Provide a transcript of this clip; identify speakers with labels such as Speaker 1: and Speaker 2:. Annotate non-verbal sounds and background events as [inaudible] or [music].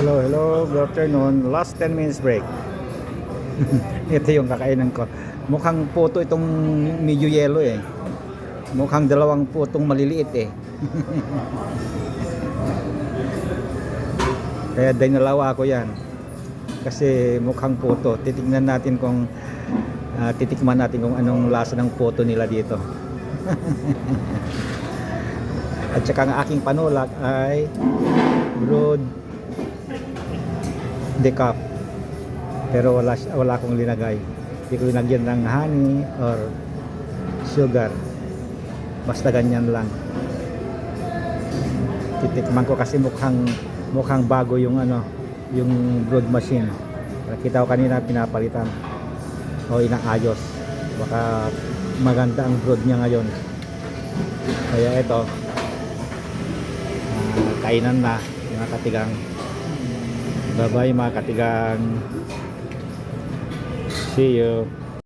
Speaker 1: Hello, hello. Good afternoon. Last 10 minutes break. [laughs] Ito yung kakainan ko. Mukhang puto itong medyo yellow eh. Mukhang dalawang putong maliliit eh. [laughs] Kaya dinalawa ko yan. Kasi mukhang puto. Titignan natin kung ah, titikman natin kung anong lasa ng puto nila dito. [laughs] At saka ang aking panulak ay brood decaf. Pero wala wala akong linagay. Hindi ko linagyan ng honey or sugar. Basta ganyan lang. Titikman ko kasi mukhang mukhang bago yung ano, yung brood machine. Nakita ko kanina pinapalitan o inaayos. Baka maganda ang brood niya ngayon. Kaya ito, ah, kainan na mga katigang. Bye bye mga katigang. See you.